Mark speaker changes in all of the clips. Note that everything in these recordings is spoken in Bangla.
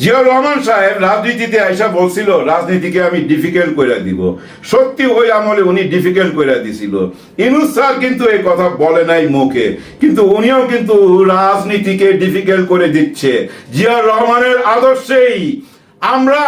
Speaker 1: জিয়াউর রহমান সাহেব রাজনীতিতে আইসা বলছিল, রাজনীতিকে আমি ডিফিকাল্ট করে দিব। সত্যি ওই আমলে উনি ডিফিকাল্ট করে দিছিল। ইনুস স্যার কিন্তু এই কথা বলে নাই মুখে, কিন্তু উনিও কিন্তু রাজনীতিকে ডিফিকাল্ট করে দিচ্ছে। জিয়াউর রহমানের আদর্শেই আমরা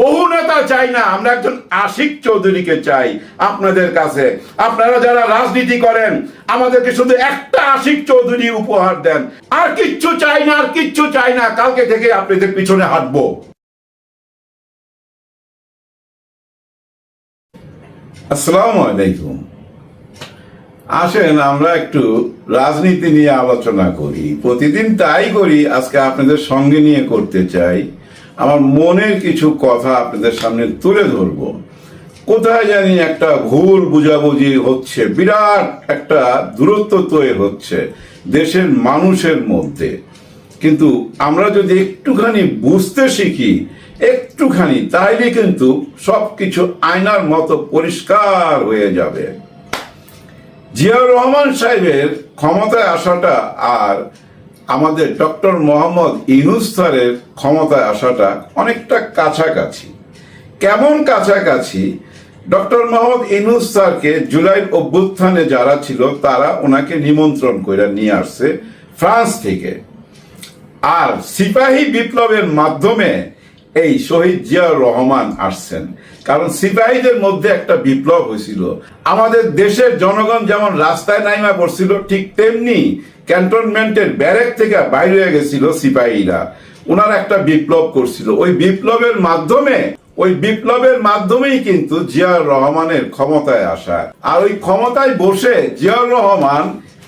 Speaker 1: বহু নেতা চাই না, আমরা একজন আশিক চৌধুরীকে চাই আপনাদের কাছে। আপনারা যারা রাজনীতি করেন, আমাদেরকে শুধু একটা আশিক চৌধুরী উপহার দেন। আর কিচ্ছু চাই না, আর কিচ্ছু চাই না, কালকে থেকে আপনাদের পিছনে হাঁটবো। আসসালামু আলাইকুম। আসেন, আমরা একটু রাজনীতি নিয়ে আলোচনা করি। প্রতিদিন তাই করি, আজকে আপনাদের সঙ্গে নিয়ে করতে চাই। আমার মনের কিছু কথা আপনাদের সামনে তুলে ধরব। কোথায় জানি একটা ভুল বুঝাবুঝি হচ্ছে, বিরাট একটা দূরত্ব তৈরি হচ্ছে দেশের মানুষের মধ্যে। কিন্তু আমরা যদি একটুখানি বুঝতে শিখি, একটুখানি, তাইলে কিন্তু সবকিছু আয়নার মতো পরিষ্কার হয়ে যাবে। জিয়াউর রহমান সাহেবের ক্ষমতায় আসাটা আর আমাদের ডক্টর মোহাম্মদ ইনুস স্যারের ক্ষমতায় আসাটা অনেকটা কাছাকাছি। কেমন কাছাকাছি? ডক্টর মোহাম্মদ ইনুস স্যারকে জুলাই অভ্যুত্থানে যারা ছিল, তারা ওনাকে নিমন্ত্রণ করে নিয়ে আসছে ফ্রান্স থেকে। আর সিপাহী বিপ্লবের মাধ্যমে এই শহীদ জিয়াউর রহমান আসছেন। কারণ সিপাহীদের মধ্যে একটা বিপ্লব হয়েছিল। আমাদের দেশের জনগণ যেমন রাস্তায় নাইমা পড়ছিল, ঠিক তেমনি ক্যান্টনমেন্টের ব্যারেক থেকে বাইরে হয়ে গেছিল সিপাহীরা। ওনারা একটা বিপ্লব করছিল। ওই বিপ্লবের মাধ্যমে, ওই বিপ্লবের মাধ্যমেই কিন্তু জিয়াউর রহমানের ক্ষমতায় আসা। আর ওই ক্ষমতায় বসে জিয়াউর রহমান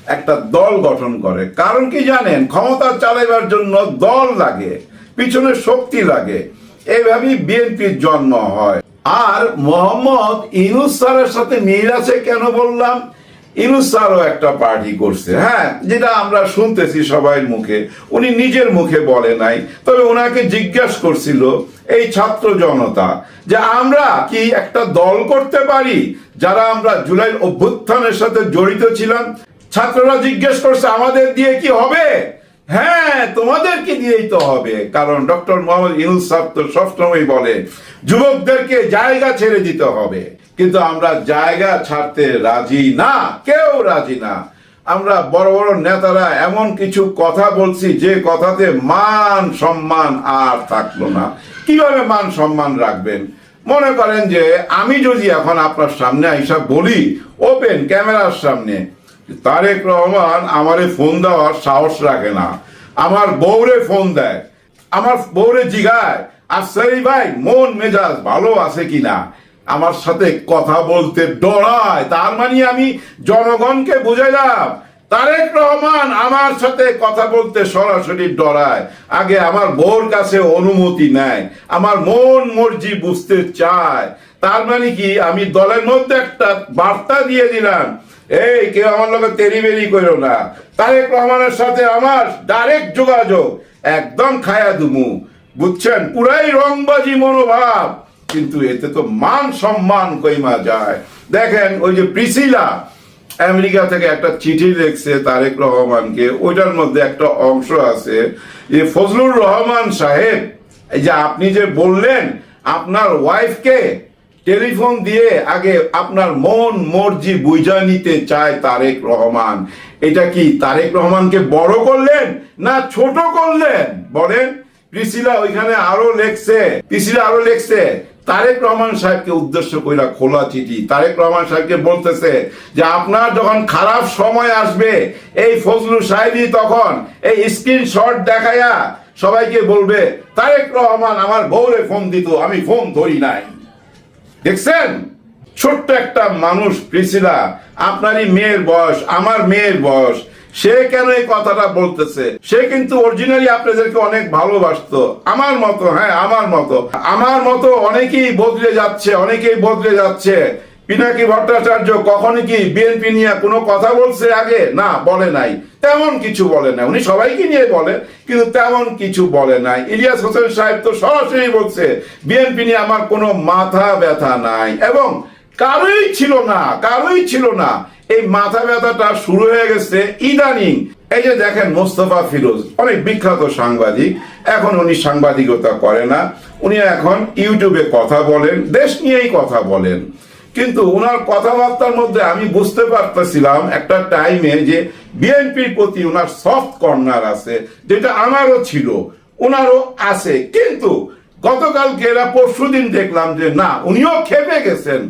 Speaker 1: একটা দল গঠন করে। কারণ কি জানেন? ক্ষমতা চালাইবার জন্য দল লাগে, পিছনে শক্তি লাগে। এইভাবেই বিএনপির জন্ম হয়। আর মোহাম্মদ ইনুস স্যারের সাথে মিল আছে কেন বললাম? ইনুস স্যারও একটা পার্টি করছে হ্যাঁ যেটা আমরা শুনতেছি সবাই মুখে। উনি নিজের মুখে বলে নাই, তবে ওনাকে জিজ্ঞাসা করছিল এই ছাত্র জনতা যে আমরা কি একটা দল করতে পারি? যারা আমরা জুলাই অভ্যুত্থানের সাথে জড়িত ছিলাম, ছাত্ররা জিজ্ঞেস করছে, আমাদের দিয়ে কি হবে? হ্যাঁ তোমাদেরকে দিয়েই তো হবে। কারণ ডক্টর মোহাম্মদ ইউনুস সাহেব তো সবসময় বলে, যুবকদেরকে জায়গা ছেড়ে দিতে হবে। কিন্তু আমরা জায়গা ছাড়তে রাজি না। কেউ রাজি না। আমরা বড় বড় নেতারা এমন কিছু কথা বলছি যে কথাতে মান সম্মান আর থাকল না। কীভাবে মান সম্মান রাখবেন? মনে করেন যে আমি যদি এখন আপনার সামনে আইসা বলি, ওপেন ক্যামেরার সামনে, তারেক রহমান আমারে ফোন দেওয়ার সাহস রাখে না। আমার বউরে ফোন দেয়। আমার বউরে জিগায় আর সেই ভাই মন মেজাজ ভালো আছে কিনা? আমার সাথে কথা বলতে ডরায় তার মানে আমি জনগণকে বুঝাইলাম, তারেক রহমান আমার সাথে কথা বলতে সরাসরি ডরায় আগে আমার বউর কাছে অনুমতি নেয়, আমার মন মর্জি বুঝতে চায়। তার মানে কি, আমি দলের মধ্যে একটা বার্তা দিয়ে দিলাম, এই, কেউ আমার লোকে তেরি বেরি করো না। তারেক রহমানের সাথে আমার ডাইরেক্ট যোগাযোগ, একদম খায়া দুমু। বুঝছেন? পুরাই রংবাজি মনোভাব। কিন্তু এতে তো মান সম্মান কইমা যায়। দেখেন, ওই যে প্রিসিলা আমেরিকা থেকে একটা চিঠি লিখছে তারেক রহমানকে। ওইটার মধ্যে একটা অংশ আছে যে, ফজলুর রহমান সাহেব, এই যে আপনি যে বললেন, আপনার ওয়াইফকে টেলিফোন দিয়ে আগে আপনার মন মর্জি বুঝা নিতে চায় তারেক রহমান। এটা কি তারেক রহমানকে বড় করলেন না ছোট করলেন? বলেন, প্রিসিলা ওইখানে আরও লেখছে, প্রিসিলা আরও লেখছে তারেক রহমান সাহেবকে উদ্দেশ্য কইরা খোলা চিঠি। তারেক রহমান সাহেবকে বলতেছে যে, আপনার যখন খারাপ সময় আসবে, এই ফজলু সাহেবই তখন এই স্ক্রিনশট দেখায়া সবাইকে বলবে, তারেক রহমান আমার বউরে ফোন দিত, আমি ফোন ধরি নাই। দেখছেন? ছোট্ট একটা মানুষ, প্রিসিলা, আপনারই মেয়ের বয়স, আমার মেয়ের বয়স। সে কেন এই কথাটা বলতেছে? সে কিন্তু অরিজিনালি আপনাদেরকে অনেক ভালোবাসতো। আমার মতো হ্যাঁ আমার মতো। আমার মতো অনেকেই বদলে যাচ্ছে, অনেকেই বদলে যাচ্ছে। পিনাকি ভট্টাচার্য কখনো কি বিএনপি নিয়ে কোনো কথা বলছে আগে? না, বলে নাই। তেমন কিছু বলে নাই। উনি সবাইকে নিয়ে বলে, কিন্তু তেমন কিছু বলে নাই। ইলিয়াস হোসেন সাহেব তো সরাসরি বলছে বিএনপি নিয়ে আমার কোনো মাথা ব্যথা নাই। এবং কারোই ছিল না, কারোই ছিল না। এই মাথা ব্যথাটা শুরু হয়ে গেছে ইদানিং। এই যে দেখেন মোস্তফা ফিরোজ, অনেক বিখ্যাত সাংবাদিক। এখন উনি সাংবাদিকতা করে না। উনি এখন ইউটিউবে কথা বলেন, দেশ নিয়েই কথা বলেন। কিন্তু ওনার কথাবার্তার মধ্যে আমি বুঝতে পারতেছিলাম একটা টাইমে যে বিএনপির প্রতি ওনার সফট কর্নার আছে, যেটা আমারও ছিল ওনারও আছে। কিন্তু গতকালকে এরা পরশু দিন দেখলাম যে না, উনিও খেপে গেছেন।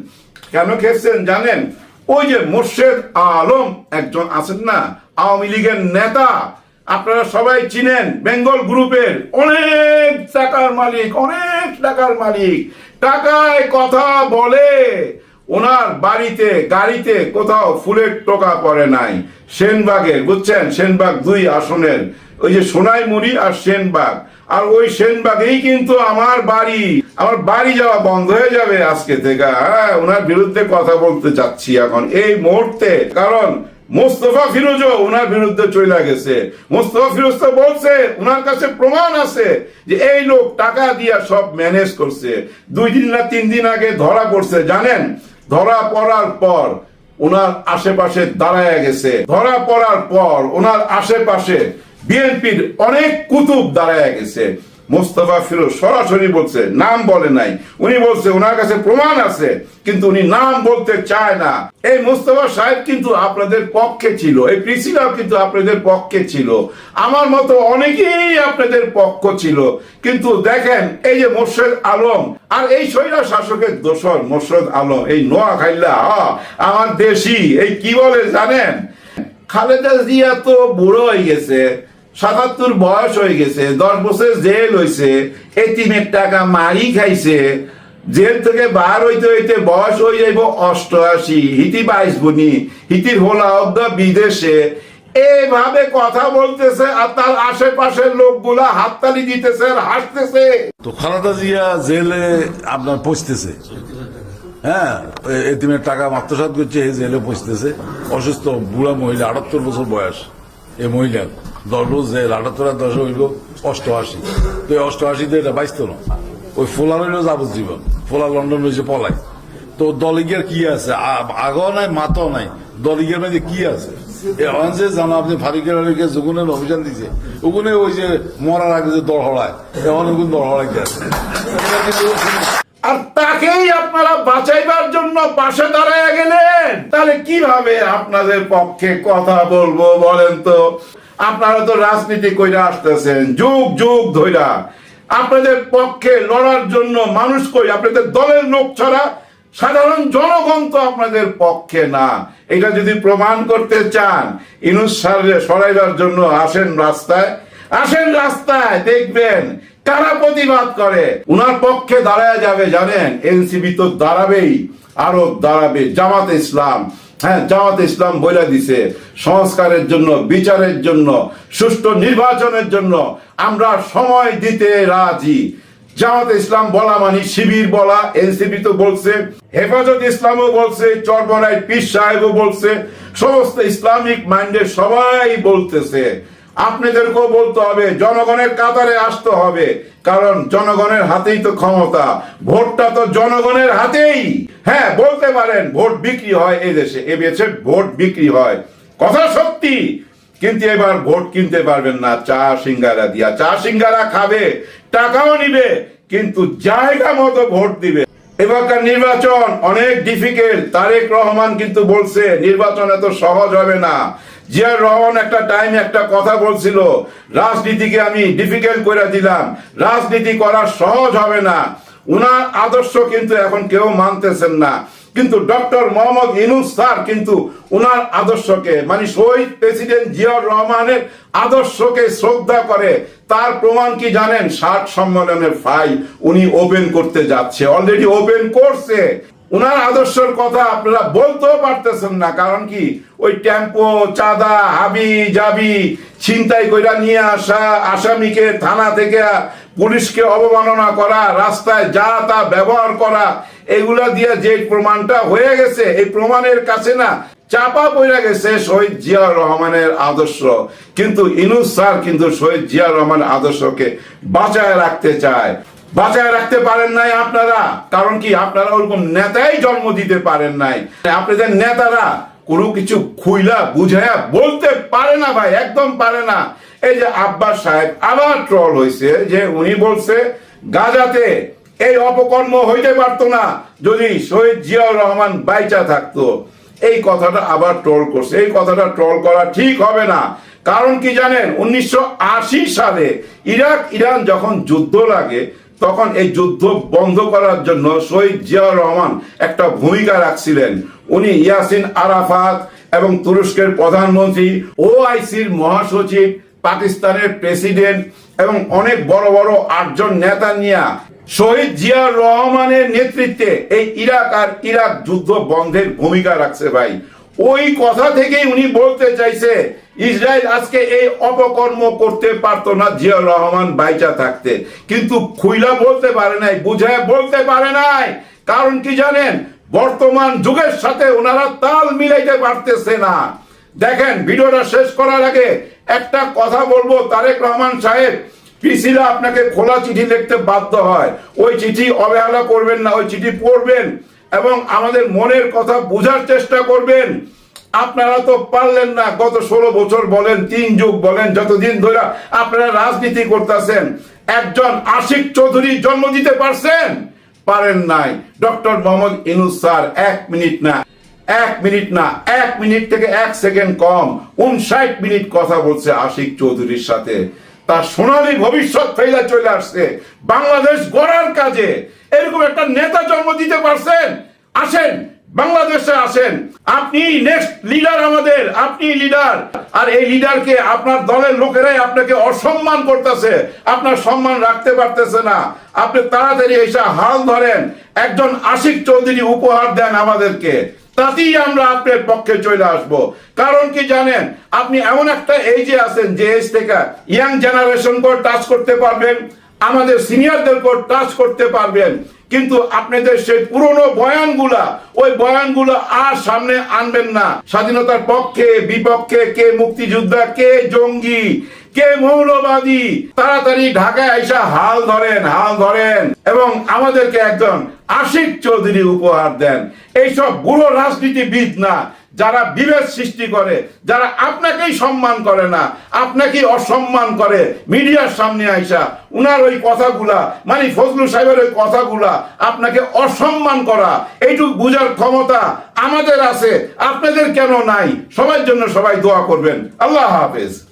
Speaker 1: কেন খেপছেন জানেন? ওই যে মোর্শেদ আলম একজন আছেন না, আওয়ামী লীগের নেতা, আপনারা সবাই চিনেন বেঙ্গল গ্রুপের অনেক টাকার মালিক, অনেক টাকার মালিক, টাকায় কথা বলে, ওনার বাড়িতে, গাড়িতে কোথাও ফুলের টোকা পড়ে নাই। সেনবাগের, বুঝছেন? সেনবাগ দুই আসনের, ওই যে সোনাইমুড়ি আর সেনবাগ। আর ওই সেনবাগেই কিন্তু আমার বাড়ি। আমার বাড়ি যাওয়া বন্ধ হয়ে যাবে আজকে থেকে। হ্যাঁ ওনার বিরুদ্ধে কথা বলতে চাচ্ছি এখন এই মুহূর্তে। কারণ মোস্তফা ফিরোজও ওনার বিরুদ্ধে চলে গেছে। মোস্তফা ফিরোজ তো বলছে ওনার কাছে প্রমাণ আছে যে এই লোক টাকা দিয়া সব ম্যানেজ করছে। দুই দিন না তিন দিন আগে ধরা পড়ছে, জানেন? ধরা পড়ার পর ওনার আশেপাশে দাঁড়ায় গেছে। ধরা পড়ার পর ওনার আশেপাশে বিএনপির অনেক কুতুব দাঁড়ায় গেছে। মোস্তফা ফিরোজ সরাসরি বলছে, নাম বলে নাই। উনি বলছে, ওনার কাছে প্রমাণ আছে। কিন্তু উনি নাম বলতে চায় না। এই মোস্তফা সাহেব কিন্তু আপনাদের পক্ষে ছিল। এই প্রিসিলাও কিন্তু আপনাদের পক্ষে ছিল। আমার মতো অনেকেই আপনাদের পক্ষ ছিল। কিন্তু দেখেন, এই যে মোর্শেদ আলম, আর এই স্বৈরা শাসকের দোসর মোর্শেদ আলম, এই নোয়া খাইল্লা আমার দেশি, এই কি বলে জানেন? খালেদা জিয়া তো বুড়ো হয়ে গেছে। সাতাত্তর বয়স হয়ে গেছে, দশ বছর জেল হয়েছে এতিমের টাকা মারি খাইছে, জেল থেকে বার হইতে হইতে বয়স হয়ে যাইব অষ্টআশি, হিতি বাইশ গুনি হিতির হোলা অব্দ বিদেশে। এইভাবে কথা বলতেছে আর তার আশেপাশের লোকগুলা হাততালি দিতেছে আর হাসতেছে।
Speaker 2: তো খালেদা জিয়া জেলে আপনার পৌঁছতেছে। হ্যাঁ এ- এতিমের টাকা আত্মসাত করছে, এই জেলে পৌঁছতেছে। অসুস্থ বুড়া মহিলা, আটাত্তর বছর বয়স এই মহিলার। দশ আর দশ হইল অষ্টআশি। তো অষ্টআশিতে এটা না। ওই যাবজ্জীবন লন্ডন তো দলিগের কি আছে? নাই নাই। দলিগের মধ্যে কি আছে? অঞ্চে জানো, আপনি ফারিকের আলীকে যুগুনের অভিযান দিছে, ওগুনে ওই যে মরার আগে যে হলায় এখন ওগুন দর হলাইতে আছে?
Speaker 1: আর তাকেই আপনারা বাঁচাইবার জন্য পাশে দাঁড়ায় গেলেন। তাহলে কীভাবে আপনাদের পক্ষে কথা বলব বলেন তো? আপনারা তো রাজনীতি কইরা আসতেছেন, যুগ যুগ ধইরা। আপনাদের পক্ষে লড়ার জন্য মানুষ কই? আপনাদের দলের লোক ছাড়া সাধারণ জনগণ তো আপনাদের পক্ষে না। এটা যদি প্রমাণ করতে চান, ইনুস সারে সরাইবার জন্য আসেন রাস্তায়। আসেন রাস্তায়, দেখবেন কারা প্রতিবাদ করে। উনার পক্ষে দাঁড়ায় যাবে, জানেন? এনসিবি তো দাঁড়াবেই আরও দাঁড়াবে, জামাত ইসলাম। হ্যাঁ জামাত ইসলাম বলে দিছে, সংস্কারের জন্য, বিচারের জন্য, সুষ্ঠু নির্বাচনের জন্য। আমরা সময় দিতে রাজি। জামাত ইসলাম বলা মানে শিবির বলা, এনসিপি তো বলছে, হেফাজত ইসলামও বলছে চরবরাই পীর সাহেবও বলছে, সমস্ত ইসলামিক মাইন্ডের সবাই বলতেছে। আপনাদেরকেও বলতে হবে, জনগণের কাতারে আসতে হবে। কারণ জনগণের হাতেই তো ক্ষমতা। ভোটটা তো জনগণের হাতেই। হ্যাঁ বলতে পারেন, ভোট বিক্রি হয় এই দেশে। এ দেশে ভোট বিক্রি হয়। কথা সত্যি। কিন্তু এবার ভোট কিনতে পারবেন না, চা সিঙ্গারা দিয়া। চা সিঙ্গারা খাবে, টাকাও নিবে, কিন্তু জায়গা মতো ভোট দিবে। এবারকার নির্বাচন অনেক ডিফিকাল্ট তারেক রহমান কিন্তু বলছে, নির্বাচন এত সহজ হবে না। জিয়ার রহমান একটা টাইম একটা কথা বলছিল, রাজনীতিকে আমি ডিফিকাল্ট করে দিলাম। রাজনীতি করা সহজ হবে না। উনার আদর্শ কিন্তু এখন কেউ মানতেছেন না। কিন্তু ডক্টর মোহাম্মদ ইনুস স্যার কিন্তু উনার আদর্শকে মানে শহীদ প্রেসিডেন্ট জিয়াউর রহমানের আদর্শকে শ্রদ্ধা করে। তার প্রমাণ কি জানেন? ষাট সম্মেলনের ফাইল উনি ওপেন করতে যাচ্ছে। অলরেডি ওপেন করছে। উনার আদর্শের কথা আপনারা বলতেও পারতেছেন না, কারণ কি? ওই টেম্পো, চাঁদা, হাবি, জাবি ছিনতাই কইরা নিয়ে আসা আসামিকে থানা থেকে পুলিশকে অবমাননা করা, রাস্তায় যা তা ব্যবহার করা, এগুলা দিয়ে যে প্রমাণটা হয়ে গেছে, এই প্রমাণের কাছে না চাপা পড়ে গেছে শহীদ জিয়া রহমানের আদর্শ। কিন্তু ইনুস স্যার কিন্তু শহীদ জিয়া রহমানের আদর্শকে বাঁচায় রাখতে চায়। বাঁচায় রাখতে পারেন নাই আপনারা। কারণ কি? আপনারা ওরকম নেতাই জন্ম দিতে পারেন নাই। আপনাদের নেতারা, কোনো কিছু খুইলা বুঝায়া বলতে পারে না ভাই, একদম পারে না। এই যে আব্বাস সাহেব আবার ট্রল হয়েছে যে উনি বলছে, গাজাতে এই অপকর্ম হইতে পারতো না, যদি শহীদ জিয়াউর রহমান বাইচা থাকতো। এই কথাটা আবার ট্রল করছে। এই কথাটা ট্রল করা ঠিক হবে না। কারণ কি জানেন? উনিশশো আশি সালে ইরাক ইরান যখন যুদ্ধ লাগে তখন এই যুদ্ধ বন্ধ করার জন্য শহীদ জিয়াউর রহমান একটা ভূমিকা রাখছিলেন। উনি ইয়াসিন আরাফাত এবং তুরস্কের প্রধানমন্ত্রী, ওআইসির মহাসচিব, পাকিস্তানের প্রেসিডেন্ট এবং অনেক বড় বড় আটজন নেতা নিয়ে শহীদ জিয়াউর রহমানের নেতৃত্বে এই ইরাক আর ইরাক যুদ্ধ বন্ধের ভূমিকা রাখছে ভাই। ওই কথা থেকেই উনি বলতে চাইছে ইসরায়েল আজকে এই অপকর্ম করতে পারতো না, জিয়াউর রহমান বাইচা থাকতে। কিন্তু খুইলা বলতে পারে নাই, বুঝায় বলতে পারে নাই। কারণ কি জানেন? বর্তমান যুগের সাথে ওনারা তাল মিলাইতে পারতেছে না। দেখেন, ভিডিওটা শেষ করার আগে একটা কথা বলব, তারেক রহমান সাহেব, পিসিরা আপনাকে খোলা চিঠি লিখতে বাধ্য হয়। ওই চিঠি অবহেলা করবেন না, ওই চিঠি পড়বেন এবং আমাদের মনের কথা বোঝার চেষ্টা করবেন। আপনারা তো পারলেন না, গত ষোলো বছর বলেন, তিন যুগ বলেন, যতদিন ধরে আপনারা রাজনীতি করতেছেন, একজন আশিক চৌধুরী জন্ম দিতে পারছেন? পারেন নাই। ডক্টর মোহাম্মদ ইনুস স্যার, এক মিনিট না, এক মিনিট না, এক মিনিট থেকে এক সেকেন্ড কম, উনষাট মিনিট কথা বলছে আশিক চৌধুরীর সাথে। তার সোনালী ভবিষ্যৎ ফেলে চলে আসছে, বাংলাদেশ গড়ার কাজে। এরকম একটা নেতা জন্ম দিতে পারছেন? আসেন বাংলাদেশে আসেন আপনি নেক্সট লিডার আমাদের, আপনি লিডার আর এই লিডারকে আপনার দলের লোকেরাই আপনাকে অসম্মান করতেছে। আপনার সম্মান রাখতে পারতেছে না। আপনি তাড়াতাড়ি এসে হাল ধরেন। একজন আশিক চৌধুরী উপহার দেন আমাদেরকে। তাতেই আমরা আপনার পক্ষে চলে আসব। কারণ কি জানেন, আপনি এমন একটা এজে আছেন, যে এজ থেকে ইয়াং জেনারেশন করে টাচ করতে পারবেন, আমাদের সিনিয়রদের টাচ করতে পারবেন। কিন্তু আপনাদের সেই পুরনো বয়ানগুলা, ওই বয়ানগুলো আর সামনে আনবেন না। স্বাধীনতার পক্ষে, বিপক্ষে, কে মুক্তিযোদ্ধা, কে জঙ্গি কে মৌলবাদী? তাড়াতাড়ি ঢাকায় আইসা হাল ধরেন হাল ধরেন। এবং আমাদেরকে একজন আশিক চৌধুরী উপহার দেন। এইসব বুড়ো রাজনীতিবিদ না, যারা বিভেদ সৃষ্টি করে, যারা আপনাকেই সম্মান করে না, আপনাকেই অসম্মান করে। মিডিয়ার সামনে আইসা উনার ওই কথাগুলা মানে ফজলু সাহেবের ওই কথাগুলা, আপনাকে অসম্মান করা, এইটুকু বুঝার ক্ষমতা আমাদের আছে, আপনাদের কেন নাই? সবার জন্য সবাই দোয়া করবেন। আল্লাহ হাফেজ।